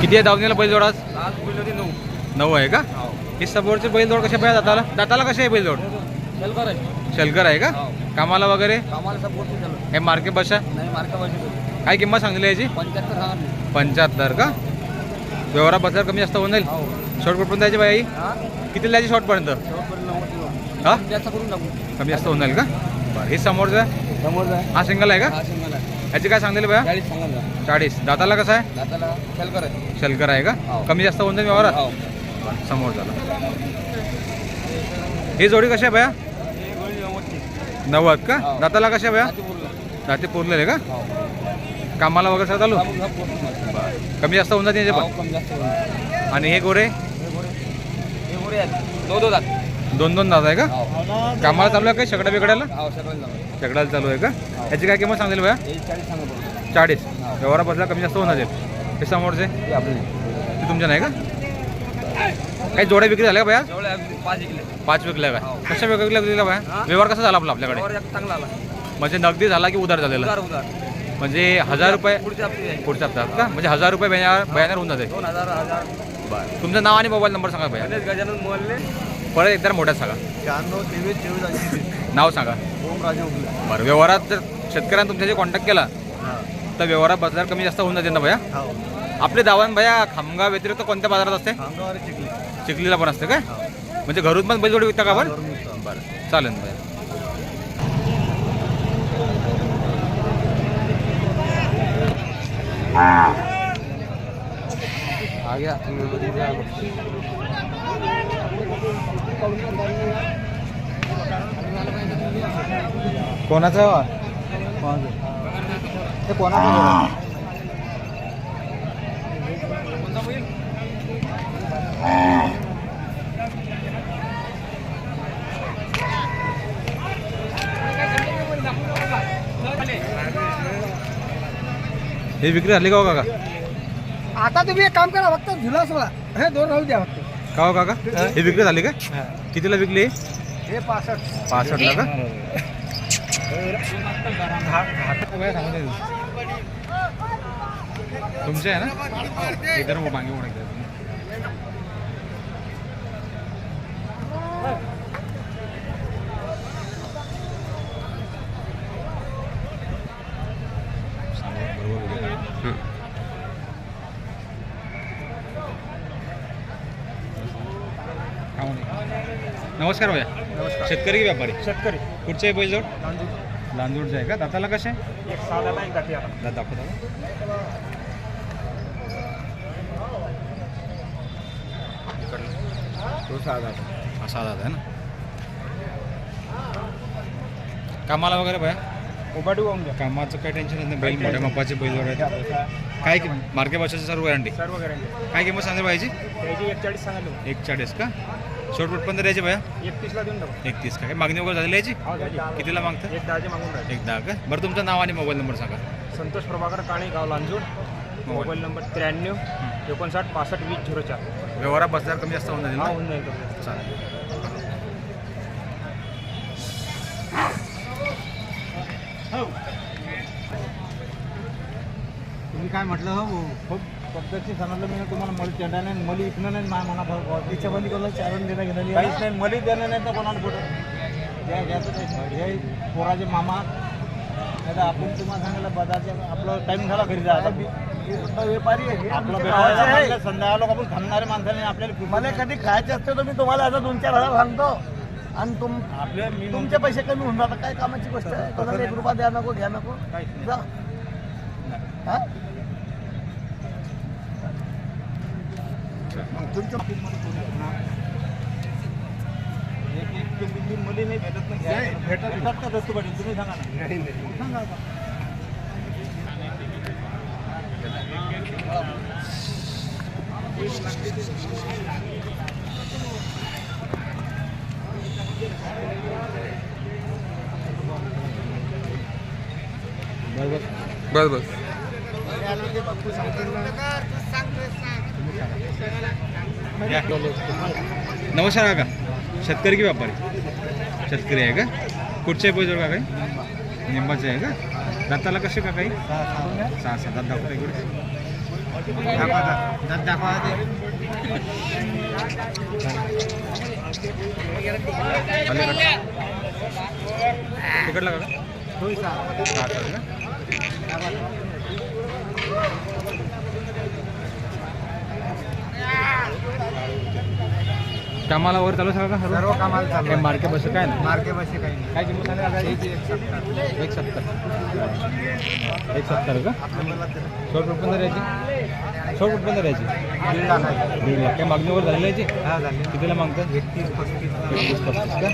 किती आहे दावणीला बैल जोड आज नऊ. नऊ आहे का? हो. ही समोरचे बैल जोड कशा पाहिजे दाताला? दाताला कसे आहे बैल जोड शेलकर आहे. शलकर आहे का? हो. कामाला वगैरे? हे मार्के बशा? काय किंमत सांगली याची? पंच्याहत्तर का? व्यवहारात बजार कमी जास्त होऊन जाईल? हो. शॉर्ट पण द्यायची बाई हा? किती द्यायची शॉर्टपर्यंत हा? टाकू. कमी जास्त होऊन जाईल का? हे समोरचं? समोर जाय हा सिंगल आहे का? हा याची काय सांगलेली बाया? चाळीस. दाताला कसं आहे? दाताला शेलकर आहे. शलकर आहे का? हो. कमी जास्त होऊन जाईल व्यवहारात? हो. समोर झालं. ही जोडी कशी आहे नव्वदची नव्वद का? हो. दाताला कशा आहे बोलला दाते पुरलेले. का? हो. कामाला वगैरे सगळं चालू? हा, हा कमी जास्त होऊन जाते याचे हो, पण कमी जास्त करून. आणि हे गोरे? हे गोरे हे गोरे आहेत. दो दो दात. दोन दोन दात आहे का? हो. कामाला चालू आहे काय शेकडा बिकड्याला? हो सगळं शेकडाला चालू आहे का? याची काय किंमत सांगेल हे चाळीस सांगा बरोबर चाळीस. व्यवहारा बसला कमी जास्त होऊन जाईल हे समोरचे? ते तुमच्या नाही का? काही जोड्या विक्री झाल्या का बाया? जेवढे पाच किलो पाच विकल्या काय? हो. कशा वेगवेगळ्या विकल्या बाया? व्यवहार कसा झाला आपला आपल्याकडे? चांगला आला. म्हणजे नगदी झाला की उधार झालेला? म्हणजे हजार रुपये पुढच्या हप्ते. हप्त्यात का? म्हणजे हजार रुपये बॅनर होऊन जाते. तुमचं नाव आणि मोबाईल नंबर सांगा भैया गजानन मोहल्ले. परत एकदा मोठ्यात सांगा. शहाण्णव तेवीस नाव सांगा. ओम राजे उगले. बरं व्यवहारात जर शेतकऱ्यांना तुमच्याशी कॉन्टॅक्ट केला तर व्यवहारात बाजार कमी जास्त होऊन जाते ना भैया? हो. आपले दावण भैया खामगाव व्यतिरिक्त कोणत्या बाजारात असते? चिखलीला पण असते काय? म्हणजे घरून पण बैलजोडी विकता का विकतो. बरं. चालेल भैया. आ गया कोणाचा? ते कोणाचं हे विक्री झाली का हो काका आता तुम्ही एक काम करा फक्त झुला सोडा हे दोन राहू द्या फक्त का हो काका ही विक्री झाली का कितीला विकली हे पासष्ट पासष्टला का तुमचे आहे ना? इधर वो मागे ओढ नमस्कार भैया। नमस्कार. शेतकरी की व्यापारी? शेतकरी. कुठचे आहे बैलजोड? तांदूळ लांजूडचे आहे का? दाताला कसे? एक साधाला एक गाठी आला दात दाखवता का? तो साधा दात आहे ना. कामाला वगैरे भया उभाटी होऊन कामाचं काही टेन्शन नाही. बैल मोठ्या मापाचे बैलजोड आहेत. काय मार्के भाषेची सर्व गॅरंटी सर्व गॅरंटी काय किंमत सांगते पाहिजे त्याची एक चाळीस सांगा एक चाळीस का? शॉर्ट पण द्यायचे भया? एकतीसला देऊन टाकू. एकतीस का? काय मागणी वगैरे झालेली याची हो झाली. कितीला मागतं? एक दहाचे मागून राहिले. एक दहा का? बरं तुमचं नाव आणि मोबाईल नंबर सांगा. संतोष प्रभाकर काळे गाव लांजूड मोबाईल. नंबर त्र्याण्णव एकोणसाठ पासष्ट वीस झिरो चार. व्यवहारात बसल्यावर कमी जास्त होऊन जाईल हा ना? होऊन जाईल तो. चालेल. तुम्ही काय म्हटलं हो? खूप पद्धतशीर सांगितलं मी तुम्हाला मली चेंडा नाही मली इकणं नाही मा मना त्याच्यामध्ये कोणाला चारण देणं घेणं काहीच नाही मली देणं नाही तर कोणाला कुठं? घ्यायचं ते हे पोराचे मामा. नाही तर आपण तुम्हाला सांगितलं बदाचे आपलं टाईम झाला घरी जायचा व्यापारी आपलं संध्याकाळ लोक आपण थांबणारे माणसं नाही आपल्याला मला कधी खायचे असते तर मी तुम्हाला आता दोन चार हजार सांगतो. आणि तुम आपल्या तुमचे पैसे कमी होऊन जातात. काय कामाची गोष्ट आहे? कोणाला एक रुपया द्या नको घ्या नको. जा. हा? मुली नाही भेटत नाही. भेटत भेटत का दस्तू पाटील तुम्ही सांगा ना. सांगा आता. बस बस. नमस्कार काका शेतकरी की व्यापारी? शेतकरी आहे का? कुठचे आहे पैसे का काही? निंबाचे आहे का? दाताला कसे का काही? सहा सहा. दात दाखवता इकडे? दाखवा दात दाखवा ते तिकडला का? का सहा. का? कामाला वगैरे चालू सगळं का सर्व? कामाला चालू आहे. मार्के बस काय नाही? मार्के बसे काही नाही. काय किंमत काय एक सत्तर. एक सत्तर. एक सत्तर का? आपल्याला ते सोळ फुटपर्यंत द्यायची सोळ फुटपर्यंत द्यायची दीड लाख आहे. दीड लाख. काय मागणी वगैरे झालेली याची? हा झाले कितीला मागतं? एकतीस पस्तीस. एकवीस पस्तीस का?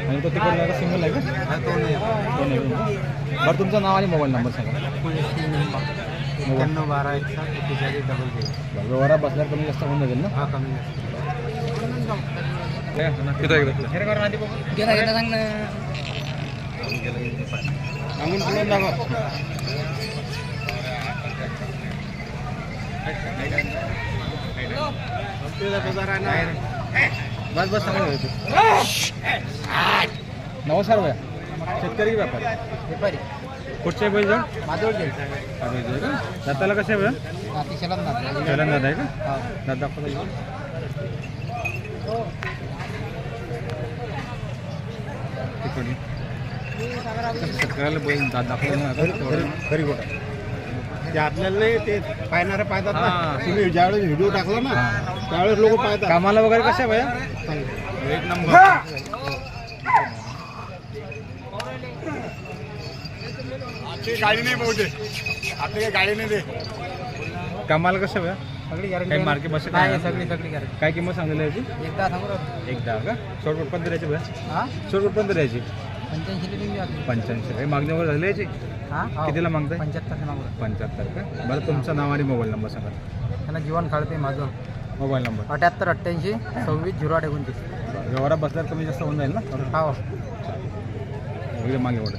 आणि तो तिकडला का सिंगल आहे का? हा तो नाही. दोन आहे का? बरं तुमचं नाव आणि मोबाईल नंबर सांगा. एक्क्याण्णव बारा एकसाठ एकेचाळीस डबल झिरो बरं, व्यवहारात बसल्यावर कमी जास्त होऊन जाईल ना? हा कमी जास्त. ना? बस बस सांगून. नमस्कार भैया शेतकरी की व्यापारी? व्यापारी. कुठचे बैल जाऊन? का? दाताला कसे आहे भैया अतिशयला ना पहिल्यांदा दादा आहे का? दादा तिकडे शेतकऱ्याला बैल दात दाखवलं खरी गोटा ते आपल्याला नाही ते पाहणारे पाहतात. ना. तुम्ही ज्यावेळेस व्हिडिओ टाकला ना त्यावेळेस लोक पाहतात. कामाला वगैरे कसे भैया. एक नंबर. गाडी नाही बहुते आपली काही गाडी नाही दे कामाला कसं काही मार्के बस नाही सगळी सगळी गॅरंटी काय किंमत सांगलेली याची? एकदा सांगू राहिलो. एक दहा का? शॉर्ट कुठपर्यंत द्यायची भैया हा? शॉर्ट कुठपर्यंत द्यायची पंच्याऐंशी. काही मागणी वगैरे झाली याची? हा? हो. कितीला मागताय? पंच्याहत्तर मागू. पंच्याहत्तर का? बरं तुमचं नाव आणि मोबाईल नंबर सांगा. त्यांना जीवन काढते माझं. Mobile number. अठ्याहत्तर अठ्ठ्याऐंशी सव्वीस झिरो आठ एकोणतीस. व्यवहारात बसल्यावर कमी जास्त होऊन जाईल ना? हो. मागे एवढं.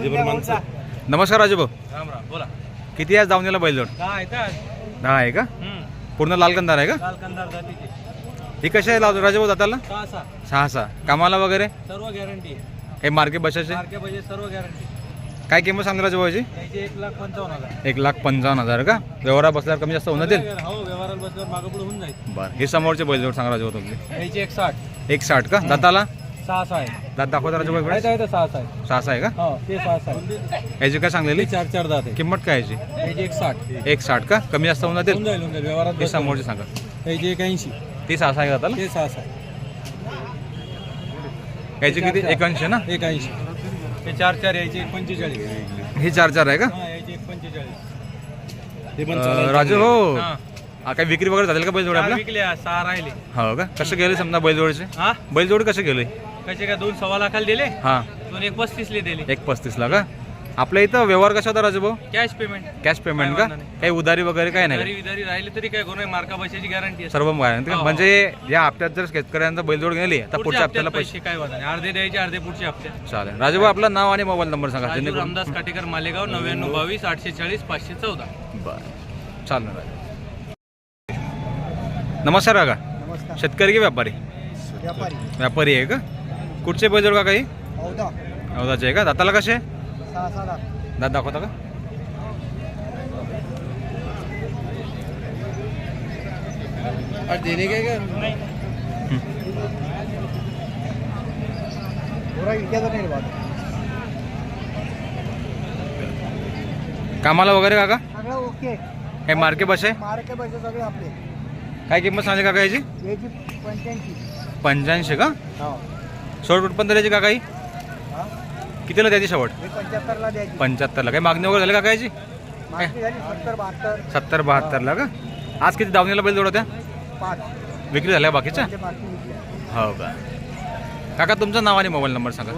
घ्या पुढे हा ना एकदा नमस्कार राजूभाऊ बोला. किती आज दावणीला बैलजोड काय दहा आहे का पूर्ण लाल कंदार आहे का? कंदार जातीचे. ही कशी आहे लाल- राजूभाऊ दाताला सहा सहा. सहा सहा. कामाला वगैरे? सर्व गॅरंटी हे मार्के बसायचे सारख्या पाहिजे सर्व गॅरंटी काय किंमत सांगली राजूभाऊची? याची एक लाख पंचावन्न हजार. एक लाख पंचावन्न हजार का? व्यवहारात बसल्यावर कमी जास्त होऊन जातील? हो व्यवहाराला बसल्यावर मागं पुढे होऊन जाईल. बरं. हे समोरचे बैलजोड सांगा राजूभाऊ तुमचे. याची एक साठ. एक साठ का? दाताला सहा सहा आहे. दात आहे तर सहा सहा आहे. सहा सहा आहे का? हो ते सहा सहा आहे. याची काय सांगलेली? चार चार दात आहे किंमत काय याची एक साठ एक साठ का? कमी जास्त होऊन जातील? जाईल होऊन जाईल. व्यवहारात हे. समोरचे सांगा. याची एक ऐंशी ती सहा सहा आहे दाताला? ते सहा सहा याची किती? एकांशी ना? एक ऐंशी ते चार चार यायची एक पंचेचाळीस. ही चार चार आहे का? हा यायची एक पंचेचाळीस. अं, राजू हो हा. हा, काही विक्री वगैरे झाली का बैलजोड आपल्या? सहा राहिले. हो का? कसं गेले समजा बैलजोडचे? हा? बैलजोड कसे गेले? कसे काय दोन सव्वा लाखाला दिले? हा. दोन एक पस्तीसले दिले. एक पस्तीसला का? आपल्या इथं व्यवहार कसा होता राजू भाऊ कॅश पेमेंट कॅश पेमेंट का? काय वांधा नाही. काही उधारी वगैरे काय नाही जरी विधारी राहिले तरी काय कोणी मार्का पैशाची गॅरंटी असते. सर्व guarantee. का? हो. म्हणजे या हप्त्यात जर शेतकऱ्यांचा बैलजोड गेली तर पुढच्या हप्त्याला पैसे पैसे. काय नाही. अर्धे द्यायचे अर्धे पुढच्या हप्त्यात चालेल. राजू भाऊ आपलं नाव आणि मोबाईल नंबर सांगा राजू जेणेकरून रामदास काटेकर मालेगाव नव्याण्णव बावीस आठशे चाळीस पाचशे चौदा. बरं. चालेल राजू. नमस्कार काका. नमस्कार. शेतकरी की व्यापारी? व्यापारी. व्यापारी आहे का? कुठचे बैलजोड का काही आहे का? दाताला कसे? दात दाखवता का? काय. कामाला वगैरे काका? सगळं ओके. काही मार्के बस आहे मार्के पैसे सगळे आपले. काय किंमत सांगली काका याची? याची पंच्याऐंशी. पंच्याऐंशी का? हो शेवट कुठपर्यंत द्यायची काका ही? हा कितीला द्यायची शेवट? पंच्याहत्तरला द्यायची. पंच्याहत्तरला. काही मागणी वगैरे झाली काका याची मागणी झाली सत्तर बहात्तर. सत्तर बहात्तरला का? आज किती दावणीला बैल जोड होत्या पाच. विक्री झाल्या बाकीच्या? हो का? काका तुमचं नाव आणि मोबाईल नंबर सांगा.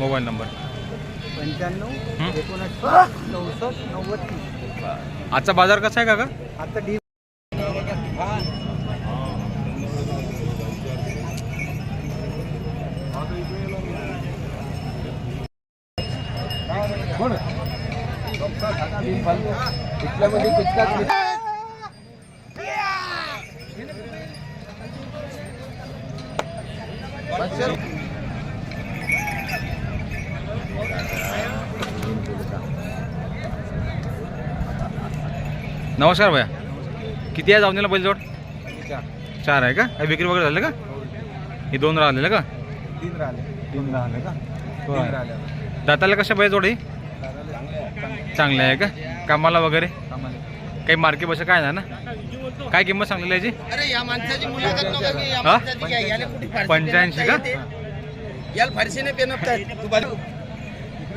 Mobile number. पंच्याण्णव? एकोणऐंशी नव्वद आजचा बाजार कसा आहे काका? आता डी इथल्यामध्ये किचकाच नमस्कार भैया. किती आहे जाऊन बैलजोड? चार. आहे का? विक्री वगैरे झालं का? हे दोन राहिलेलं का? तीन राहिले. तीन राहिले का? राहिले. दाताला कशा बैलजोड? ही चांगले आहे का? कामाला वगैरे? काही मार्के बस काय नाही ना? काय किंमत सांगलेली आहे याची? अरे या माणसाची मुलाखत नका घे, या हा? माणसाची घ्या. याला कुठे फारशी पंच्याऐंशी का? याला. तू बाजू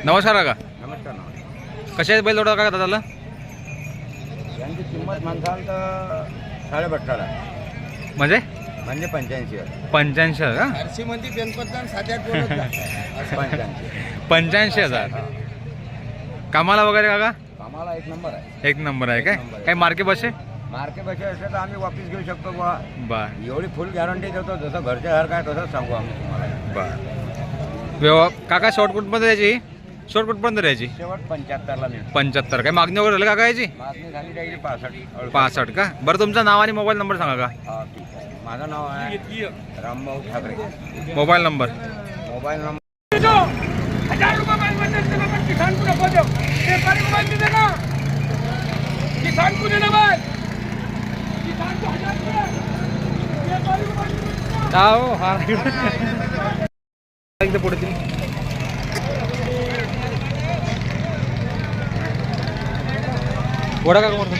नमस्कार काका. नमस्कार कशा आहेत बैल जोडा काका दादाला? यांची किंमत म्हणसाल तर साडेबट्टाला म्हणजे? म्हणजे पंच्याऐंशी पंच्याऐंशी हजार का? फारशी मध्ये पेनपत आणि साध्यात बोलत जा. असं. पंच्याऐंशी. पंच्याऐंशी हजार. कामाला वगैरे काका? आम्हाला एक नंबर आहे. एक नंबर आहे काय? एक नंबर आहे. काही मार्के बसे? मार्के पैसे असले तर आम्ही वापस घेऊ शकतो बुवा. बर. एवढी फुल गॅरंटी देतो जसं घरच्या घर काय तसंच सांगू आम्ही तुम्हाला. बर. व्यवहार काका शॉर्टकटमध्ये द्यायची शॉर्टकटपर्यंत द्यायची शेवट पंच्याहत्तरला मिळतो. पंच्याहत्तर. काय मागणी वगैरे झाली काका याची? मागणी झाली त्याची पासष्ट पासष्ट का? बरं तुमचं नाव आणि मोबाईल नंबर सांगा का? हा ठीक आहे. माझं नाव आहे Rambhau Thackeray. Mobile number. Mobile number हजार रुपये माल भेटेल त्याला पण किसान को नको देऊ व्यापारी को माल दे देना किसान को देना माल किसान को हजार रुपये व्यापारी को माल दे देना हो हा एकदा पुढे तुम्ही वडा काका म्हणतो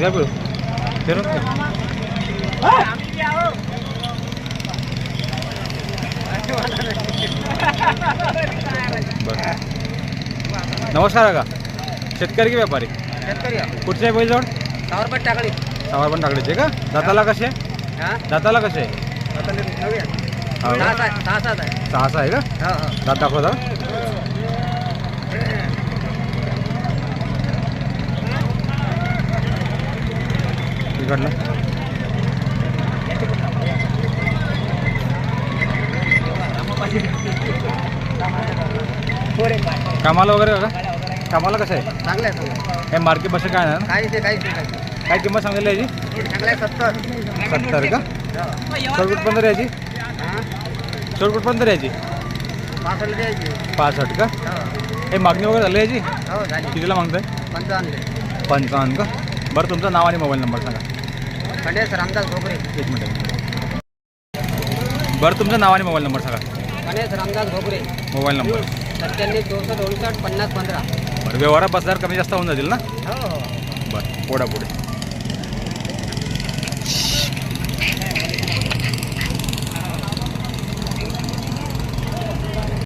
या पिळू फिरून दे. बरं. नमस्कार काका. शेतकरी की व्यापारी? शेतकरी. कुठचे आहे बैलजोड? सावरपट टाकली सावर पण टाकलीचे का? दाताला कसे? हा? दाताला कसे. हो सहा का? सहा- आहे. का? दात दाखवा जरा. इकडलं कामाला वगैरे का? कामाला कसं आहे? चांगलं आहे काय मार्केट बस काय ना काहीच नाही काय किंमत सांगलेली आहे याची चांगलं आहे सत्तर. सत्तर का? शॉर्टकट पंधरा याची हा? शॉर्टकट पंधरा याची पासष्ट द्यायची पासष्ट का? हो. हे मागणी वगैरे झाली याची? हो झाली. कितीला मागताय? पंचावन्न. पंचावन्न का? बरं तुमचं नाव आणि मोबाईल नंबर सांगा. रामदास घोगरे एक मिनिट. बरं तुमचं नाव आणि मोबाईल नंबर सांगा. Ganesh Ramdas Ghogare mobile number. सत्त्याण्णव चौसष्ट उनसष्ट पन्नास पंधरा. बरं व्यवहारात बसल्यावर कमी जास्त होऊन जातील ना? हो हो. बरं पुढे पुढे.